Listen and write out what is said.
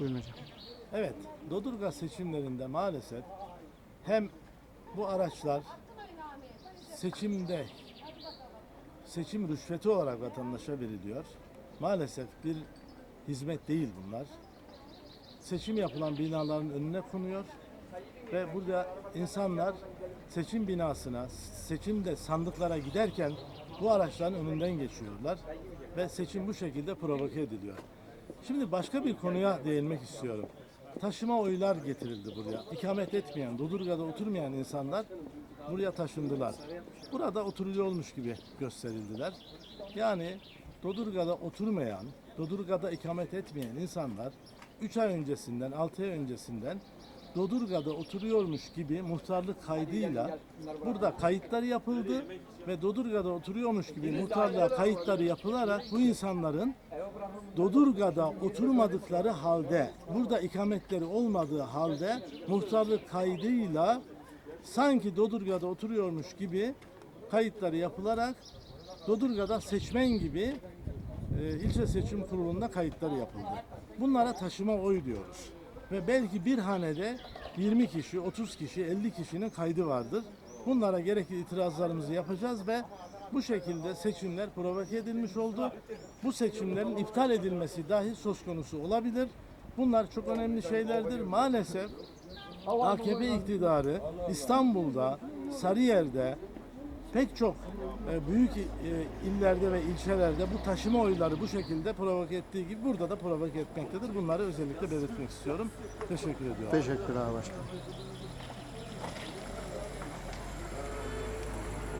Buyurun hocam. Evet, Dodurga seçimlerinde maalesef hem bu araçlar seçimde seçim rüşveti olarak vatandaşa veriliyor. Maalesef bir hizmet değil bunlar. Seçim yapılan binaların önüne konuyor ve burada insanlar seçim binasına, seçimde sandıklara giderken bu araçların önünden geçiyorlar ve seçim bu şekilde provoke ediliyor. Şimdi başka bir konuya değinmek istiyorum. Taşıma oylar getirildi buraya. İkamet etmeyen, Dodurga'da oturmayan insanlar buraya taşındılar. Burada oturuyormuş gibi gösterildiler. Yani Dodurga'da oturmayan, Dodurga'da ikamet etmeyen insanlar 3 ay öncesinden, 6 ay öncesinden Dodurga'da oturuyormuş gibi muhtarlık kaydıyla burada kayıtlar yapıldı ve Dodurga'da oturuyormuş gibi muhtarlığa kayıtları yapılarak bu insanların Dodurga'da oturmadıkları halde, burada ikametleri olmadığı halde muhtarlık kaydıyla sanki Dodurga'da oturuyormuş gibi kayıtları yapılarak Dodurga'da seçmen gibi e, ilçe seçim kurulunda kayıtları yapıldı. Bunlara taşıma oy diyoruz. Ve belki bir hanede 20 kişi, 30 kişi, 50 kişinin kaydı vardır. Bunlara gerekli itirazlarımızı yapacağız ve bu şekilde seçimler provoke edilmiş oldu. Bu seçimlerin iptal edilmesi dahi söz konusu olabilir. Bunlar çok önemli şeylerdir. Maalesef AKP iktidarı İstanbul'da, Sarıyer'de, pek çok e, büyük e, illerde ve ilçelerde bu taşıma oyları bu şekilde provoke ettiği gibi burada da provoke etmektedir. Bunları özellikle belirtmek istiyorum. Teşekkür ediyorum. Teşekkürler başkanım.